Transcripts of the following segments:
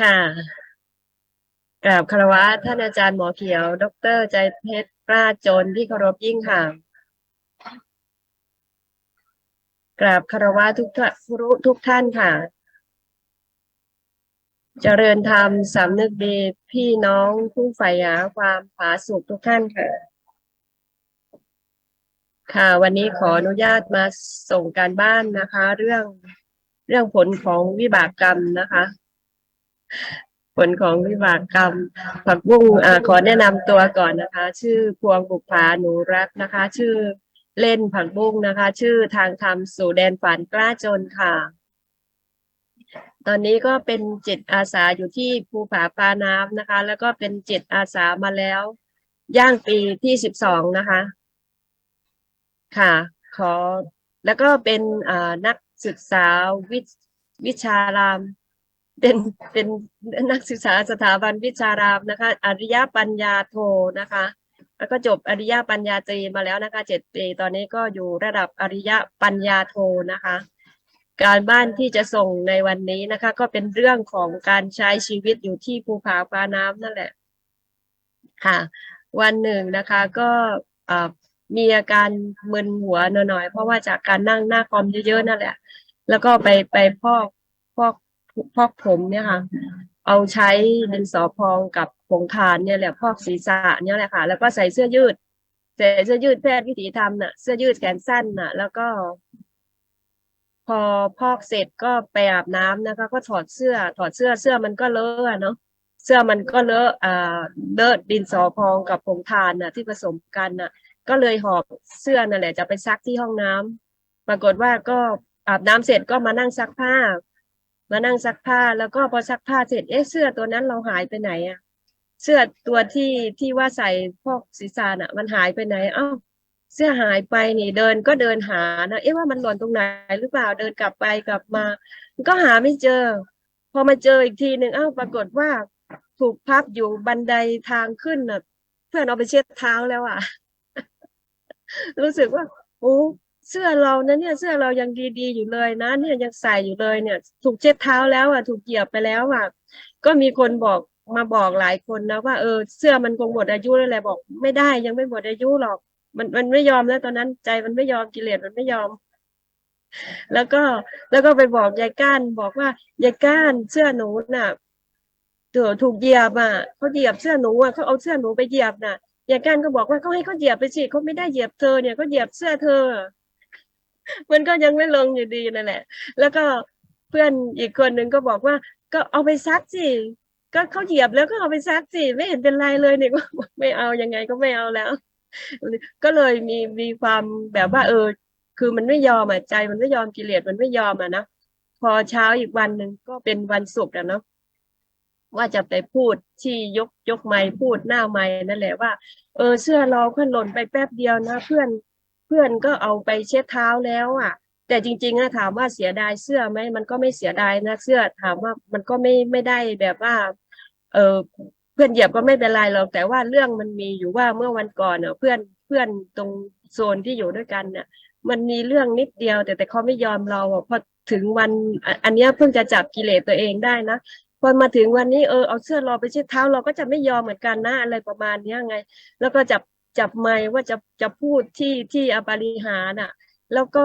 ค่ะ กราบคารวะท่านอาจารย์หมอเขียว ดร ใจเพชรกล้าจนที่เคารพยิ่งค่ะ กราบคารวะทุกท่านทุกท่านค่ะ เจริญธรรมสำนึกดีพี่น้องผู้ใฝ่หาความผาสุกทุกท่านค่ะ ค่ะ วันนี้ขออนุญาตมาส่งการบ้านนะคะ เรื่องเรื่องผลของวิบากกรรมนะคะ ผลของวิบากกรรม ผักบุ้งอขอแนะนำตัวก่อนนะคะ ชื่อพวงบุภาหนูรักนะคะ ชื่อเล่นผักบุ้งนะคะ ชื่อทางธรรมสู่แดนฝันกล้าจนค่ะ ตอนนี้ก็เป็นจิตอาสาอยู่ที่ภูผาปาน้ำนะคะ แล้วก็เป็นจิตอาสามาแล้ว ย่างปีที่สิบสองนะคะ ค่ะ ขอแล้วก็เป็นนักศึกษาวิวชาราม เป็นเป็นนักศึกษาสถาบันวิชารามนะคะ อริยปัญญาโทนะคะ แล้วก็จบอริยปัญญาตรีมาแล้วนะคะเจ็ดปี ตอนนี้ก็อยู่ระดับอริยปัญญาโทนะคะ การบ้านที่จะส่งในวันนี้นะคะ ก็เป็นเรื่องของการใช้ชีวิตอยู่ที่ภูผาฟ้าน้ำนั่นแหละค่ะ วันหนึ่งนะคะก็มีอาการมึนหัวหน่อยๆเพราะว่าจากการนั่งหน้าคอมเยอะๆนั่นแหละ แล้วก็ไปไปพอก พอกผมเนี่ยค่ะ เอาใช้ดินสอพองกับผงทานเนี่ยแหละพอกศีรษะเนี่ยแหละค่ะ แล้วก็ใส่เสื้อยืดใส่เสื้อยืดแพทย์วิถีธรรมน่ะเสื้อยืดแขนสั้นน่ะ แล้วก็ พอพอกเสร็จก็ไปอาบน้ำนะคะ ก็ถอดเสื้อ ถอดเสื้อเสื้อมันก็เลอะเนาะเสื้อมันก็เลอะอ่าเลอะดินสอพองกับผงทานน่ะ ที่ผสมกันน่ะ ก็เลยหอบเสื้อนั่นแหละจะไปซักที่ห้องน้ำปรากฏว่าก็อาบน้ำเสร็จก็มานั่งซักผ้า มานั่งซักผ้าแล้วก็พอซักผ้าเสร็จเอ๊ะเสื้อตัวนั้นเราหายไปไหนอะเสื้อตัวที่ที่ว่าใส่พอกศีรษะน่ะ มันหายไปไหนเอ้าเสื้อหายไปนี่เดินก็เดินหานะเอ๊ะว่ามันหล่นตรงไหนหรือเปล่าเดินกลับไปกลับมาก็หาไม่เจอ พอมาเจออีกทีหนึ่งเอ้าปรากฏว่า ถูกพับอยู่บันไดทางขึ้นน่ะ เพื่อนเอาไปเช็ดเท้าแล้วอะ รู้สึกว่าโอ้ เสื้อเรานะเนี่ยเสื้อเรายังดีๆอยู่เลยนะเนี่ยยังใส่อยู่เลยเนี่ย ถูกเช็ดเท้าแล้วอะถูกเหยียบไปแล้วอะก็มีคนบอกมาบอกหลายคนนะว่าเออเสื้อมันคงหมดอายุแล้วแหละบอก ไม่ได้ยังไม่หมดอายุหรอก มันมันไม่ยอมแล้วตอนนั้นใจมันไม่ยอมกิเลสมันไม่ยอม แล้วก็แล้วก็ไปบอกยายก้านบอกว่ายายก้านเสื้อหนูน่ะเดี๋ยวถูกเหยียบอะเขาเหยียบเสื้อหนูอะเขาเอาเสื้อหนูไปเหยียบน่ะยายก้านก็บอกว่าเขาให้เขาเหยียบไปสิเขาไม่ได้เหยียบเธอเนี่ยเขาเหยียบเสื้อเธอ มันก็ยังไม่ลงอยู่ดีนั่นแหละ แล้วก็เพื่อนอีกคนหนึ่งก็บอกว่า ก็เอาไปซักสิก็เขาเหยียบแล้วก็เอาไปซักสิไม่เห็นเป็นไรเลยเนี่ยก็ไม่เอายังไงก็ไม่เอาแล้ว ก็เลยมีมีความแบบว่า เออ คือมันไม่ยอมอะใจมันไม่ยอมกิเลสมันไม่ยอมอะนะพอเช้าอีกวันหนึ่งก็เป็นวันศุกร์อะเนาะว่าจะไปพูดที่ยกยกไม้พูดหน้าไม้นั่นแหละว่า เออเสื้อเราเพื่อนหล่นไปแป๊บเดียวนะ เพื่อน พื่อนก็เอาไปเช็ดเท้าแล้วอะ แต่จริงๆอะถามว่าเสียดายเสื้อไหมมันก็ไม่เสียดายนะเสื้อถามว่ามันก็ไม่ไม่ได้แบบว่า เออเพื่อนเหยียบก็ไม่เป็นไรหรอกแต่ว่าเรื่องมันมีอยู่ว่าเมื่อวันก่อนเน่ะเพื่อนเพื่อนตรงโซนที่อยู่ด้วยกันเนี่ยมันมีเรื่องนิดเดียว แต่แต่เขาไม่ยอมเราอะพอถึงวันอันนี้เพิ่งจะจับกิเลสตัวเองได้นะพอมาถึงวันนี้เออเอาเสื้อเราไปเช็ดเท้าเราก็จะไม่ยอมเหมือนกันนะอะไรประมาณเนี้ยไง แล้วก็จับ จับไมค์ว่าจะจะพูดที่ที่อปาริหารน่ะ แล้วก็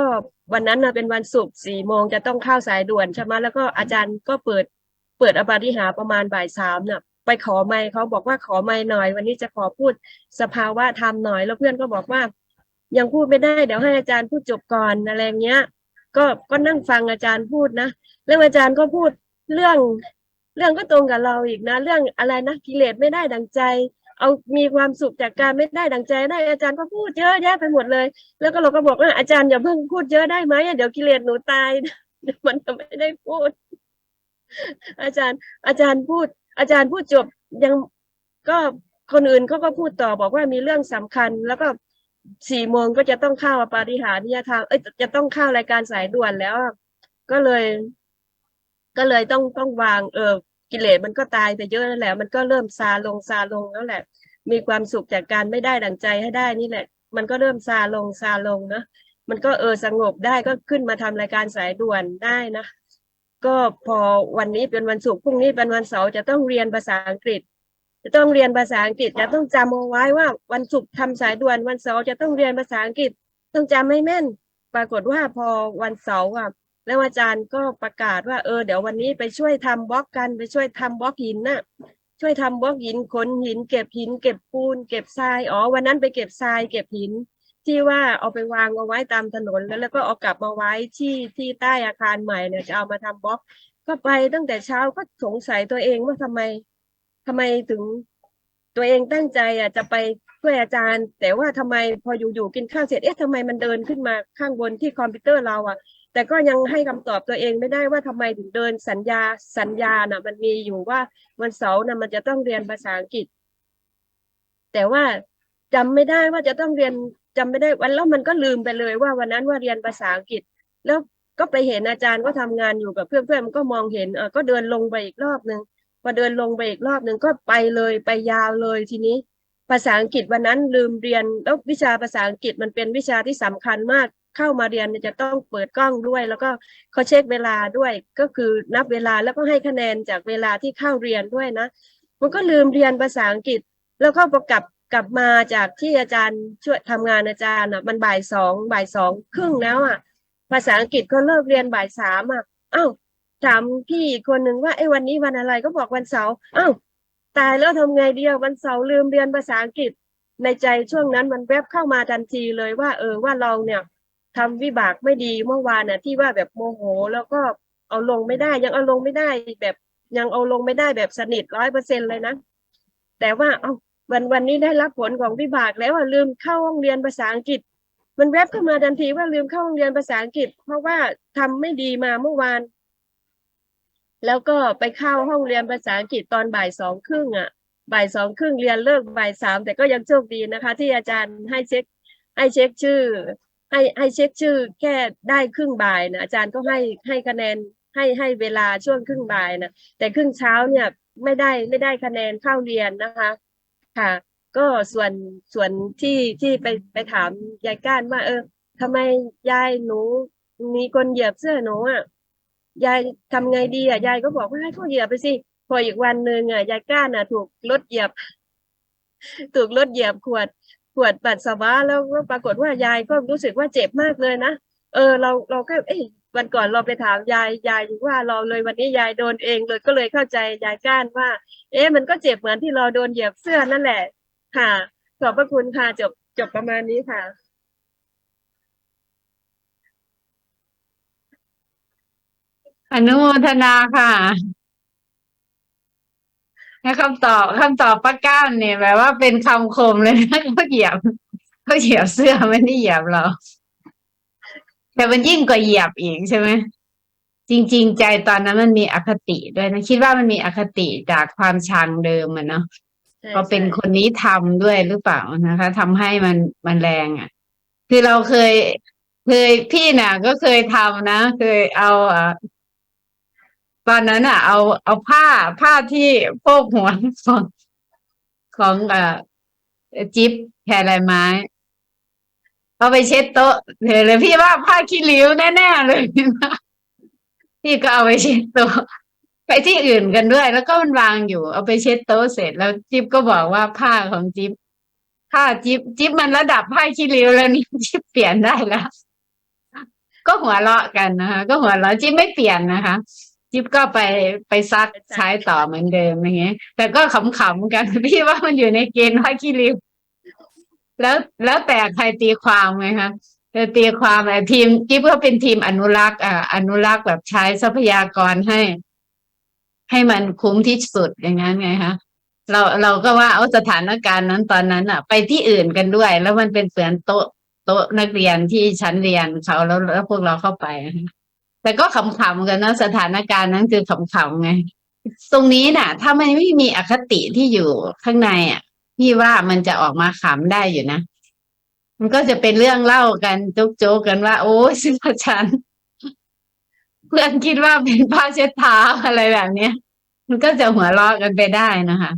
วันนั้นนะเป็นวันศุกร์สี่โมงจะต้องเข้าสายด่วนใช่ไหมแล้วก็อาจารย์ก็เปิดเปิดอปาริหารประมาณบ่ายสามน่ะไปขอไมค์เขาบอกว่าขอไมค์หน่อย วันนี้จะขอพูดสภาวะธรรมหน่อย แล้วเพื่อนก็บอกว่า ยังพูดไม่ได้เดี๋ยวให้อาจารย์พูดจบก่อนอะไรเงี้ย ก็ก็นั่งฟังอาจารย์พูดนะแล้วอาจารย์ก็พูดเรื่อง เรื่องก็ตรงกับเราอีกนะ เรื่องอะไรนะกิเลสไม่ได้ดังใจ เอามีความสุขจากการไม่ได้ดังใจได้อาจารย์ก็พูดเยอะแยะไปหมดเลย แล้วก็เราก็บอกว่าอาจารย์อย่าเพิ่งพูดเยอะได้ไหมเดี๋ยวกิเลสหนูตายเดี๋ยวมันจะไม่ได้พูด อาจารย์ อาจารย์พูด อาจารย์พูดจบยังก็คนอื่นเขาก็พูดต่อบอกว่ามีเรื่องสำคัญ แล้วก็สี่โมงก็จะต้องเข้าปาฏิหาริยธรรมเอ้ยจะต้องเข้ารายการสายด่วนแล้ว ก็เลย ก็เลยต้องต้องวางเออ กิเลสมันก็ตายไปเยอะแล้วแหละมันก็เริ่มซาลงซาลงแล้วแหละ มีความสุขจากการไม่ได้ดังใจให้ได้นี่แหละ มันก็เริ่มซาลงซาลงเนะมันก็เออสงบได้ก็ขึ้นมาทำรายการสายด่วนได้นะ ก็พอวันนี้เป็นวันศุกร์พรุ่งนี้เป็นวันเสาร์จะต้องเรียนภาษาอังกฤษ จะต้องเรียนภาษาอังกฤษจะต้องจำเอาไว้ว่าวันศุกร์ทำสายด่วนวันเสาร์จะต้องเรียนภาษาอังกฤษ ต้องจำให้แม่น ปรากฏว่าพอวันเสาร์อะ แล้วอาจารย์ก็ประกาศว่าเออเดี๋ยววันนี้ไปช่วยทำบล็อกกันไปช่วยทำบล็อกหินน่ะช่วยทำบล็อกหินขนหิน เก็บหิน เก็บปูน เก็บทรายอ๋อวันนั้นไปเก็บทราย เก็บหิน ที่ว่าเอาไปวางเอาไว้ตามถนนแล้วแล้วก็เอากลับมาไว้ที่ที่ใต้อาคารใหม่เนี่ยจะเอามาทำบล็อก ก็ไปตั้งแต่เช้าก็สงสัยตัวเองว่าทำไมทำไมถึงตัวเองตั้งใจอะจะไปช่วยอาจารย์ แต่ว่าทำไมพออยู่ๆกินข้าวเสร็จเอ๊ะทำไมมันเดินขึ้นมาข้างบนที่คอมพิวเตอร์เราอะ แต่ก็ยังให้คำตอบตัวเองไม่ได้ว่าทำไมถึงเดินสัญญาสัญญาน่ะ มันมีอยู่ว่าวันเสาร์น่ะมันจะต้องเรียนภาษาอังกฤษ แต่ว่าจำไม่ได้ว่าจะต้องเรียนจำไม่ได้วันแล้วมันก็ลืมไปเลยว่าวันนั้นว่าเรียนภาษาอังกฤษ แล้วก็ไปเห็นอาจารย์ก็ทำงานอยู่กับเพื่อนๆมันก็มองเห็นเออก็เดินลงไปอีกรอบหนึ่งพอเดินลงไปอีกรอบหนึ่งก็ไปเลยไปยาวเลยทีนี้ ภาษาอังกฤษวันนั้นลืมเรียนแล้ววิชาภาษาอังกฤษมันเป็นวิชาที่สำคัญมาก เข้ามาเรียนจะต้องเปิดกล้องด้วย แล้วก็เขาเช็คเวลาด้วยก็คือนับเวลาแล้วก็ให้คะแนนจากเวลาที่เข้าเรียนด้วยนะ มันก็ลืมเรียนภาษาอังกฤษ แล้วก็ประกับกลับมาจากที่อาจารย์ช่วยทำงานอาจารย์อะมันบ่ายสองบ่ายสองครึ่งแล้วอะ ภาษาอังกฤษก็เลิกเรียนบ่ายสามอะอ้าวถามพี่คนหนึ่งว่าไอ้วันนี้วันอะไรก็บอกวันเสาร์อ้าวตายแล้วทำไงเดียววันเสาร์ลืมเรียนภาษาอังกฤษในใจช่วงนั้นมันแวบเข้ามาทันทีเลยว่า เออว่าเราเนี่ย ทำวิบากไม่ดีเมื่อวานน่ะ ที่ว่าแบบโมโห แล้วก็เอาลงไม่ได้ ยังเอาลงไม่ได้แบบยังเอาลงไม่ได้แบบสนิทร้อยเปอร์เซ็นเลยนะ แต่ว่าเอาวันวันนี้ได้รับผลของวิบากแล้วลืมเข้าห้องเรียนภาษาอังกฤษ มันแวบเข้ามาทันทีว่าลืมเข้าห้องเรียนภาษาอังกฤษ เพราะว่าทำไม่ดีมาเมื่อวาน แล้วก็ไปเข้าห้องเรียนภาษาอังกฤษตอนบ่ายสองครึ่งอะ บ่ายสองครึ่งเรียนเลิกบ่ายสามแต่ก็ยังโชคดีนะคะ ที่อาจารย์ให้เช็คให้เช็คชื่อ ให้ให้เช็คชื่อแค่ได้ครึ่งบ่ายนะอาจารย์ก็ให้ให้คะแนนให้ให้เวลาช่วงครึ่งบ่ายนะแต่ครึ่งเช้าเนี่ยไม่ได้ไม่ได้คะแนนเข้าเรียนนะคะ ค่ะ ก็ส่วนส่วนที่ที่ไปไปถามยายก้านว่า เออทำไมยายหนูมีคนเหยียบเสื้อหนูอะยายทำไงดีอะยายก็บอกว่าให้เขาเหยียบไปสิพออีกวันหนึ่งอะยายก้านอะ ถูกรถเหยียบ ถูกรถเหยียบขวดข วดปัสสาวะแล้วก็ปรากฏว่ายายก็รู้สึกว่าเจ็บมากเลยนะเออเราเราก็เอ้วันก่อนเราไปถามยายยายว่าเราเลยวันนี้ยายโดนเองเลยก็เลยเข้าใจยายก้านว่า เอ๊ะมันก็เจ็บเหมือนที่เราโดนเหยียบเสื้อนั่นแหละ ค่ะ ขอบพระคุณค่ะจบจบประมาณนี้ค่ะอนุโมทนาค่ะ ให้คำตอบคำตอบป้าก้านเนี่ยแบบว่าเป็นคำคมเลยนะเขาเหยียบเขาเหยียบเสื้อไม่ได้เหยียบเรา แต่มันยิ่งกว่าเหยียบอีกใช่ไหมจริง ๆ ใจตอนนั้นมันมีอคติด้วยนะ คิดว่ามันมีอคติจากความชังเดิมอะเนาะใช่ก็เป็นใช่คนนี้ทำด้วยหรือเปล่านะคะทำให้มันมันแรงอะ คือเราเคยเคยพี่น่ะ ก็เคยทำนะ เคยเอาอะ ตอนนั้นอะ เอาเอาผ้าผ้าที่โพกหัวของของเอ่อจิ๊บแพรลายไม้ เอาไปเช็ดโต๊ะเลยเลยพี่ว่าผ้าขี้ริ้วแน่ๆเลยพี่ก็เอาไปเช็ดโต๊ะไปที่อื่นกันด้วย แล้วก็มันวางอยู่ เอาไปเช็ดโต๊ะเสร็จแล้วจิ๊บก็บอกว่าผ้าของจิ๊บผ้าจิ๊บจิ๊บมันระดับผ้าขี้ริ้วแล้วนี่จิ๊บเปลี่ยนได้แล้วก็หัวเราะกันนะคะก็หัวเราะจิ๊บไม่เปลี่ยนนะคะ จิ๊บก็ไปไปซักใช้ต่อเหมือนเดิมอย่างเงี้ย แต่ก็ขำๆกันพี่ว่ามันอยู่ในเกณฑ์ผ้าขี้ริ้วแล้วแล้วแต่ใครตีความไงคะแต่ตีความไอ้ทีมจิ๊บก็เป็นทีมอนุรักษ์อ่าอนุรักษ์แบบใช้ทรัพยากรให้ ให้มันคุ้มที่สุดอย่างนั้นไงคะเราเราก็ว่าเอาสถานการณ์นั้นตอนนั้นอะไปที่อื่นกันด้วย แล้วมันเป็นเปลือนโต๊ะโต๊ะนักเรียนที่ชั้นเรียนเขาแล้วแล้วพวกเราเข้าไปอะ แต่ก็ขำๆกันนะสถานการณ์นั้นคือขำๆไง ตรงนี้น่ะ ถ้ามันไม่มีอคติที่อยู่ข้างในอะ พี่ว่ามันจะออกมาขำได้อยู่นะ มันก็จะเป็นเรื่องเล่ากันโจ๊กๆกันว่า โอ้ยสิพฉันเพื่อนคิดว่าเป็นผ้าเช็ดเท้าอะไรแบบเนี้ย มันก็จะหัวเราะกันไปได้นะคะ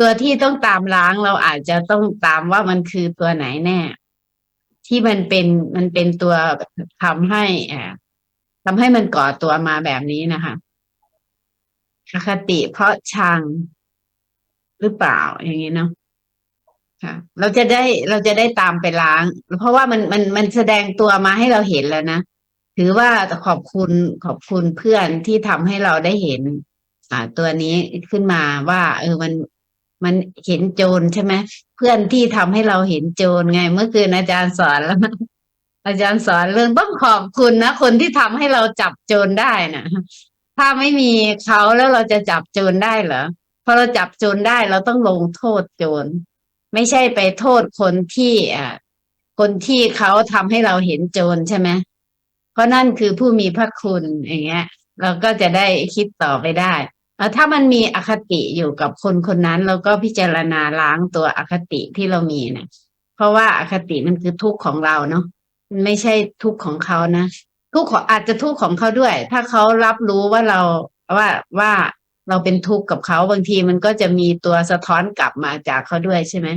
ตัวที่ต้องตามล้างเราอาจจะต้องตามว่ามันคือตัวไหนแน่ ที่มันเป็นมันเป็นตัวทำให้อ่า ทำให้มันก่อตัวมาแบบนี้นะคะอคติเพราะชังหรือเปล่าอย่างนี้เนาะค่ะ เราจะได้เราจะได้ตามไปล้าง เพราะว่ามันมันมันแสดงตัวมาให้เราเห็นแล้วนะถือว่าขอบคุณขอบคุณเพื่อนที่ทำให้เราได้เห็น อ่า ตัวนี้ขึ้นมาว่า เออมันมันเห็นโจรใช่ไหมเพื่อนที่ทำให้เราเห็นโจรไง เมื่อคืนอาจารย์สอนแล้ว อาจารย์สอนเรื่องต้องขอบคุณนะ คนที่ทำให้เราจับโจรได้นะถ้าไม่มีเขาแล้วเราจะจับโจรได้เหรอพอเราจับโจรได้เราต้องลงโทษโจรไม่ใช่ไปโทษคนที่อ่าคนที่เขาทำให้เราเห็นโจรใช่ไหมเพราะนั่นคือผู้มีพระคุณอย่างเงี้ย เราก็จะได้คิดต่อไปได้ถ้ามันมีอคติอยู่กับคนคนนั้น เราก็พิจารณาล้างตัวอคติที่เรามีเนี่ยเพราะว่าอคติมันคือทุกข์ของเราเนาะ ไม่ใช่ทุกข์ของเขานะทุกข์ของอาจจะทุกข์ของเขาด้วย ถ้าเขารับรู้ว่าเราว่าว่าเราเป็นทุกข์กับเขาบางทีมันก็จะมีตัวสะท้อนกลับมาจากเขาด้วยใช่ไหม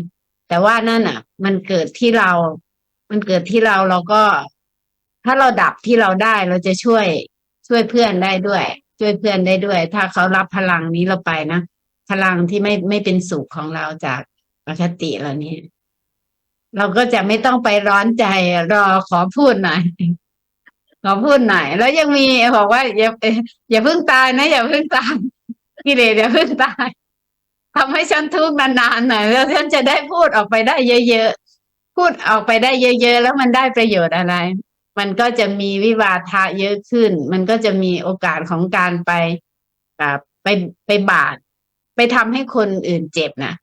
แต่ว่านั่นอะ มันเกิดที่เรา มันเกิดที่เราเราก็ ถ้าเราดับที่เราได้เราจะช่วยช่วยเพื่อนได้ด้วย ช่วยเพื่อนได้ด้วย ถ้าเขารับพลังนี้เราไปนะพลังที่ไม่ไม่เป็นสุขของเราจากอคติเหล่านี้ เราก็จะไม่ต้องไปร้อนใจ รอขอพูดหน่อยขอพูดหน่อย แล้วยังมีบอกว่าอย่าอย่าเพิ่งตายนะ อย่าเพิ่งตายกิเลสอย่าเพิ่งตายทำให้ฉันทุกข์นานๆหน่อยแล้วฉันจะได้พูดออกไปได้เยอะๆพูดออกไปได้เยอะ ๆ แล้วมันได้ประโยชน์อะไร มันก็จะมีวิวาทะเยอะขึ้น มันก็จะมีโอกาสของการไปแบบไปไปบาดไปทำให้คนอื่นเจ็บนะ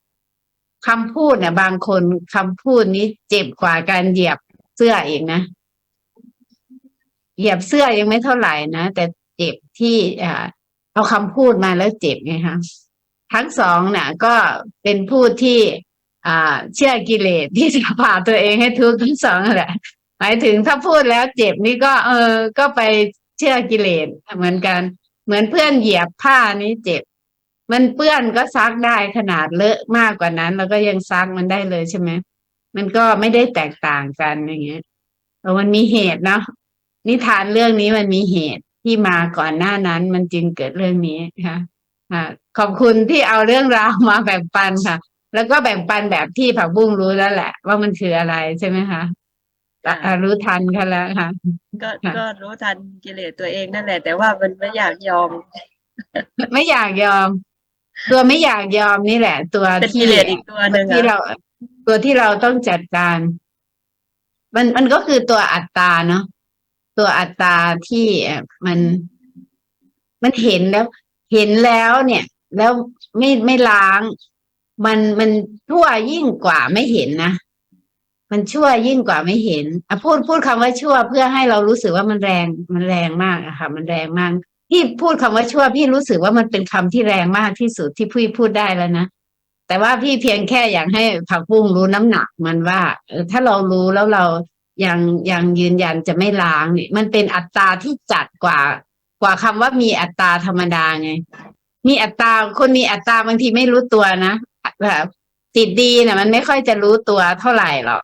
คำพูดเนี่ยบางคนคำพูดนี้เจ็บกว่าการเหยียบเสื้ออีกนะ เหยียบเสื้อยังไม่เท่าไหร่นะ แต่เจ็บที่อ่าเอาคำพูดมาแล้วเจ็บไงคะทั้งสองเนี่ยก็เป็นผู้ที่เชื่อกิเลสที่จะพาตัวเองให้ทุกข์ทั้งสองแหละหมายถึงถ้าพูดแล้วเจ็บนี่ก็ เออ ก็ไปเชื่อกิเลสเหมือนกัน เหมือนเพื่อนเหยียบผ้านี้เจ็บ มันเปื้อนก็ซักได้ขนาดเลอะมากกว่านั้น แล้วก็ยังซักมันได้เลยใช่ไหมมันก็ไม่ได้แตกต่างกันอย่างเงี้ยแต่มันมีเหตุเนาะนิทานเรื่องนี้มันมีเหตุที่มาก่อนหน้านั้น มันจึงเกิดเรื่องนี้ค่ะค่ะขอบคุณที่เอาเรื่องราวมาแบ่งปันค่ะ แล้วก็แบ่งปันแบบที่ผักบุ้งรู้แล้วแหละ ว่ามันคืออะไรใช่ไหมคะค่ะอ่ารู้ทันกันแล้วค่ะ ก็ค่ะก็รู้ทันกิเลสตัวเองนั่นแหละ แต่ว่ามันไม่อยากยอม ไม่อยากยอม ตัวไม่อยากยอมนี่แหละ ตัวเป็นที่กิเลสอีกตัวหนึ่งที่อะเรา ตัวที่เราต้องจัดการ มันมันก็คือตัวอัตตาเนาะตัวอัตตาที่เอ่อมันมันเห็นแล้ว เห็นแล้วเนี่ย แล้วไม่ไม่ล้าง มันมันชั่วยิ่งกว่าไม่เห็นนะมันชั่วยิ่งกว่าไม่เห็นอะพูดพูดคำว่าชั่วเพื่อให้เรารู้สึกว่ามันแรง มันแรงมากอะค่ะ มันแรงมาก พี่พูดคำว่าชั่ว พี่รู้สึกว่ามันเป็นคำที่แรงมากที่สุดที่พี่พูดได้แล้วนะแต่ว่าพี่เพียงแค่อยากให้ผักบุ้งรู้น้ำหนักมันว่าถ้าเรารู้แล้วเรายังยังยืนยันจะไม่ล้างเนี่ยมันเป็นอัตราที่จัดกว่ากว่าคำว่ามีอัตราธรรมดาไง มีอัตราคนมีอัตราบางทีไม่รู้ตัวนะแบบจิตดีเนี่ยมันไม่ค่อยจะรู้ตัวเท่าไหร่หรอก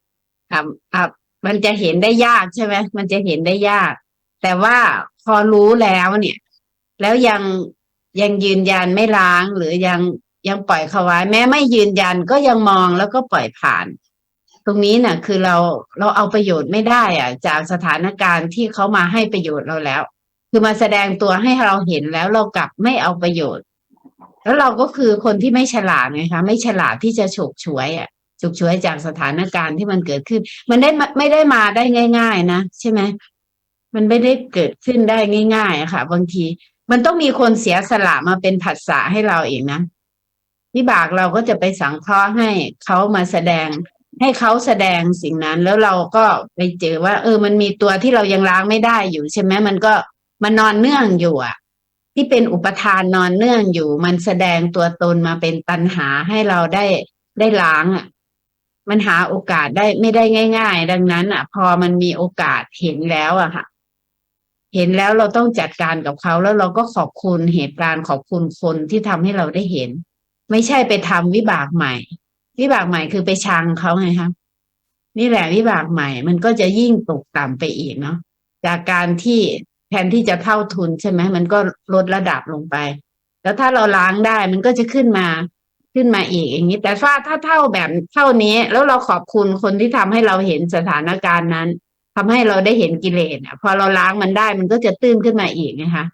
ครับครับมันจะเห็นได้ยากใช่ไหมมันจะเห็นได้ยาก แต่ว่าพอรู้แล้วเนี่ย แล้วยังยังยืนยันไม่ล้าง หรือยังยังปล่อยเขาไว้ แม้ไม่ยืนยันก็ยังมองแล้วก็ปล่อยผ่าน ตรงนี้น่ะ คือเราเราเอาประโยชน์ไม่ได้อะจากสถานการณ์ที่เขามาให้ประโยชน์เราแล้ว คือมาแสดงตัวให้เราเห็นแล้วเรากลับไม่เอาประโยชน์ แล้วเราก็คือคนที่ไม่ฉลาดไงคะไม่ฉลาดที่จะฉกฉวยอะฉกฉวยจากสถานการณ์ที่มันเกิดขึ้น มันได้ไม่ได้มาได้ง่าย ๆ นะใช่ไหมมันไม่ได้เกิดขึ้นได้ง่าย ๆ ค่ะ บางที มันต้องมีคนเสียสละมาเป็นผัสสะให้เราเองนะวิบากเราก็จะไปสังเคราะห์ให้เขามาแสดง ให้เขาแสดงสิ่งนั้น แล้วเราก็ไปเจอว่า เออ มันมีตัวที่เรายังล้างไม่ได้อยู่ใช่ไหมมันก็มันนอนเนื่องอยู่อะที่เป็นอุปทานนอนเนื่องอยู่ มันแสดงตัวตนมาเป็นตัณหาให้เราได้ได้ล้างอะ มันหาโอกาสได้ไม่ได้ง่าย ๆ ดังนั้นอะ พอมันมีโอกาสเห็นแล้วอะค่ะ เห็นแล้วเราต้องจัดการกับเขาแล้วเราก็ขอบคุณเหตุการณ์ขอบคุณคนที่ทำให้เราได้เห็น ไม่ใช่ไปทำวิบากใหม่ วิบากใหม่คือไปชังเขาไงคะนี่แหละวิบากใหม่ มันก็จะยิ่งตกต่ำไปอีกเนาะจากการที่แทนที่จะเท่าทุนใช่ไหมมันก็ลดระดับลงไป แล้วถ้าเราล้างได้มันก็จะขึ้นมาขึ้นมาอีกอย่างนี้ แต่ว่าถ้าเท่าแบบเท่านี้ แล้วเราขอบคุณคนที่ทำให้เราเห็นสถานการณ์นั้น ทำให้เราได้เห็นกิเลสพอเราล้างมันได้มันก็จะตื้นขึ้นมาอีกนะคะ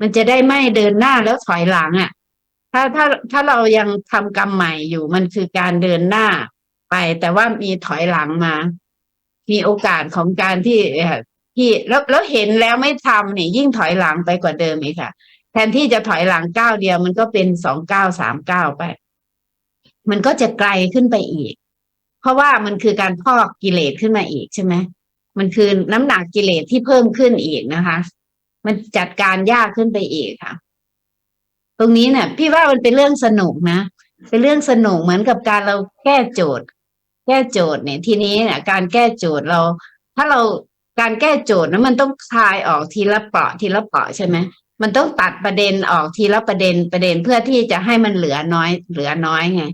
มันจะได้ไม่เดินหน้าแล้วถอยหลังอะ ถ้าถ้าถ้าเรายังทำกรรมใหม่อยู่มันคือการเดินหน้าไปแต่ว่ามีถอยหลังมา มีโอกาสของการที่ที่แล้วแล้วเห็นแล้วไม่ทำเนี่ยยิ่งถอยหลังไปกว่าเดิมอีกค่ะ แทนที่จะถอยหลังก้าวเดียว มันก็เป็นสองก้าวสามก้าวไป มันก็จะไกลขึ้นไปอีก เพราะว่ามันคือการพอกกิเลสขึ้นมาอีกใช่ไหม มันคือน้ำหนักกิเลสที่เพิ่มขึ้นอีกนะคะ มันจัดการยากขึ้นไปอีกค่ะ ตรงนี้เนี่ย พี่ว่ามันเป็นเรื่องสนุกนะเป็นเรื่องสนุกเหมือนกับการเราแก้โจทย์ แก้โจทย์เนี่ย ทีนี้เนี่ยการแก้โจทย์เรา ถ้าเราการแก้โจทย์นะมันต้องคลายออกทีละเปราะทีละเปราะใช่ไหมมันต้องตัดประเด็นออกทีละประเด็นประเด็นเพื่อที่จะให้มันเหลือน้อย เหลือน้อยไง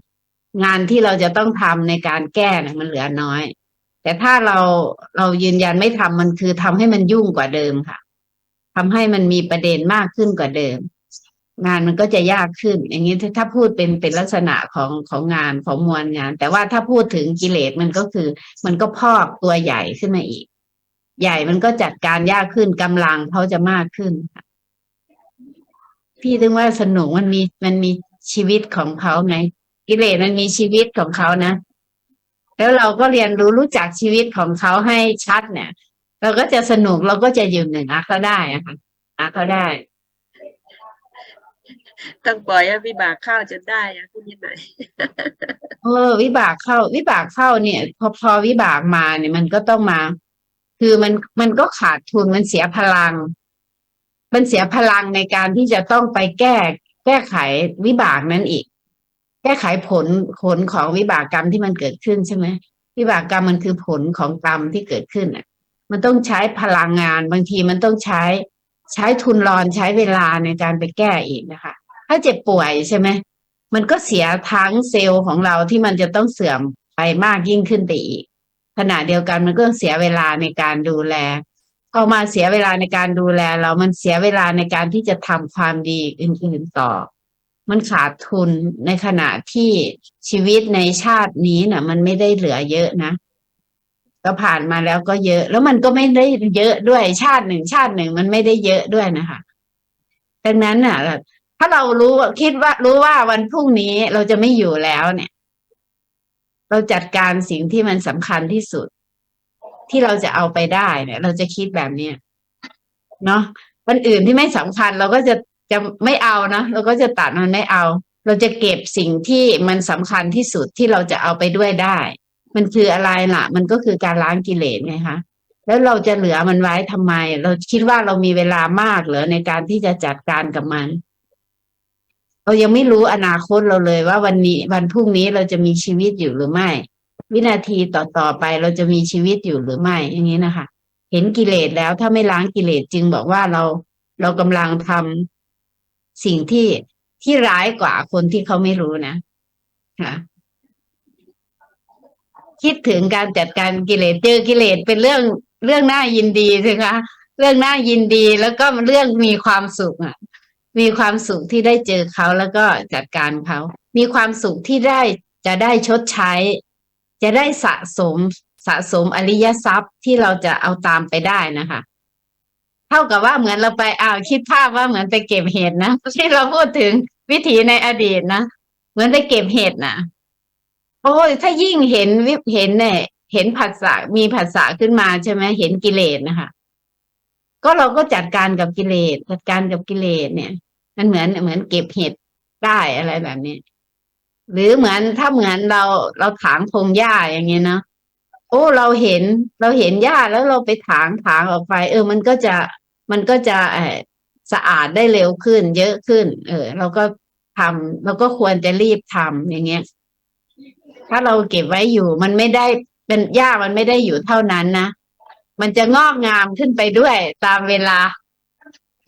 งานที่เราจะต้องทำในการแก้เนี่ยมันเหลือน้อย แต่ถ้าเราเรายืนยันไม่ทำมันคือทำให้มันยุ่งกว่าเดิมค่ะทำให้มันมีประเด็นมากขึ้นกว่าเดิม งานมันก็จะยากขึ้น อย่างนี้ถ้าพูดเป็นเป็นลักษณะของของงานของมวลงาน แต่ว่าถ้าพูดถึงกิเลสมันก็คือ มันก็พอกตัวใหญ่ขึ้นมาอีก ใหญ่มันก็จัดการยากขึ้นกำลังเขาจะมากขึ้นค่ะพี่ถึงว่าสนุกมันมีมันมีชีวิตของเขาไงกิเลสมันมีชีวิตของเขานะ แล้วเราก็เรียนรู้รู้จักชีวิตของเขาให้ชัดเนี่ย เราก็จะสนุกเราก็จะยืนหนึ่งอะเขาได้อะค่ะอะเขาได้ ต้องปล่อยให้วิบากเข้าจนได้อะคุณยินไหนเออ วิบากเข้า วิบากเข้าเนี่ย พอพอวิบากมาเนี่ยมันก็ต้องมา คือมันมันก็ขาดทุนมันเสียพลัง มันเสียพลังในการที่จะต้องไปแก้ แก้ไขวิบากนั้นอีก แก้ไขผลผลของวิบากกรรมที่มันเกิดขึ้นใช่ไหมวิบากกรรมมันคือผลของกรรมที่เกิดขึ้นอะ มันต้องใช้พลังงานบางทีมันต้องใช้ใช้ทุนรอนใช้เวลาในการไปแก้อีกนะคะ ถ้าเจ็บป่วยใช่ไหมมันก็เสียทั้งเซลล์ของเราที่มันจะต้องเสื่อมไปมากยิ่งขึ้นไปอีกขณะเดียวกันมันก็เสียเวลาในการดูแลพอมาเสียเวลาในการดูแล เรามันเสียเวลาในการที่จะทำความดีอื่นๆต่อ มันขาดทุนในขณะที่ชีวิตในชาตินี้น่ะ มันไม่ได้เหลือเยอะนะก็ผ่านมาแล้วก็เยอะ แล้วมันก็ไม่ได้เยอะด้วยชาติหนึ่งชาติหนึ่งมันไม่ได้เยอะด้วยนะคะดังนั้นน่ะ ถ้าเรารู้คิดว่ารู้ว่าวันพรุ่งนี้เราจะไม่อยู่แล้วเนี่ย เราจัดการสิ่งที่มันสำคัญที่สุด ที่เราจะเอาไปได้เนี่ย เราจะคิดแบบนี้เนาะวันอื่นที่ไม่สำคัญเราก็จะ จะไม่เอานะเราก็จะตัดมันไม่เอา เราจะเก็บสิ่งที่มันสำคัญที่สุดที่เราจะเอาไปด้วยได้ มันคืออะไรล่ะ มันก็คือการล้างกิเลสไงคะแล้วเราจะเหลือมันไว้ทำไม เราคิดว่าเรามีเวลามากเหรอในการที่จะจัดการกับมัน เรายังไม่รู้อนาคตเราเลยว่าวันนี้วันพรุ่งนี้เราจะมีชีวิตอยู่หรือไม่ วินาทีต่อต่อไปเราจะมีชีวิตอยู่หรือไม่ อย่างนี้นะคะ เห็นกิเลสแล้วถ้าไม่ล้างกิเลสจึงบอกว่าเราเรากำลังทำ สิ่งที่ที่ร้ายกว่าคนที่เขาไม่รู้นะค่ะคิดถึงการจัดการกิเลสเจอกิเลสเป็นเรื่องเรื่องน่ายินดีสิคะเรื่องน่ายินดีแล้วก็เรื่องมีความสุขอะ มีความสุขที่ได้เจอเขาแล้วก็จัดการเขา มีความสุขที่ได้จะได้ชดใช้ จะได้สะสมสะสมอริยทรัพย์ที่เราจะเอาตามไปได้นะคะ เท่ากับว่าเหมือนเราไปอ้าวคิดภาพว่าเหมือนไปเก็บเห็ดนะที่เราพูดถึงวิถีในอดีตนะเหมือนไปเก็บเห็ดนะโอ้ยถ้ายิ่งเห็นวิเห็นเนี่ยเห็นผัสสะมีผัสสะขึ้นมาใช่ไหมเห็นกิเลสนะคะ ก็เราก็จัดการกับกิเลสจัดการกับกิเลสเนี่ย มันเหมือนเหมือนเก็บเห็ดได้อะไรแบบนี้ หรือเหมือนถ้าเหมือนเราเราถางพงหญ้าอย่างเงี้ยเนาะโอ้เราเห็นเราเห็นหญ้าแล้วเราไปถางถางออกไป เออ มันก็จะ มันก็จะสะอาดได้เร็วขึ้น เยอะขึ้น เออ เราก็ทำเราก็ควรจะรีบทำอย่างเงี้ย ถ้าเราเก็บไว้อยู่ มันไม่ได้เป็นหญ้ามันไม่ได้อยู่เท่านั้นนะมันจะงอกงามขึ้นไปด้วยตามเวลา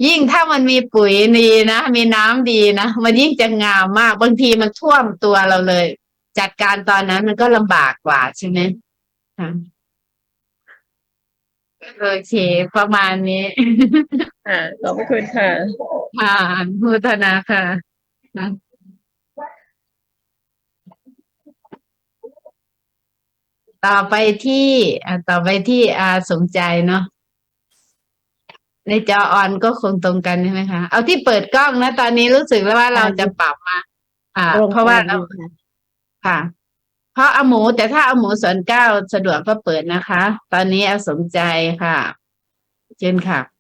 ยิ่งถ้ามันมีปุ๋ยดีนะมีน้ำดีนะมันยิ่งจะงามมากบางทีมันท่วมตัวเราเลย จัดการตอนนั้นมันก็ลำบากกว่าใช่ไหมค่ะ โอเคประมาณนี้ ค่ะขอบพระคุณค่ะ ค่ะอนุโมทนาค่ะนะต่อไปที่อะต่อไปที่อาสมใจเนาะในจอออนก็คงตรงกันใช่ไหมคะเอาที่เปิดกล้องนะ ตอนนี้รู้สึกแล้วว่าเราจะปรับมา อ่าตรงเพราะว่าเรากันค่ะค่ะ เพราะเอาหมูแต่ถ้าเอาหมูส่วนเก้าสะดวกก็เปิดนะคะ ตอนนี้เอาสมใจค่ะ เชิญค่ะ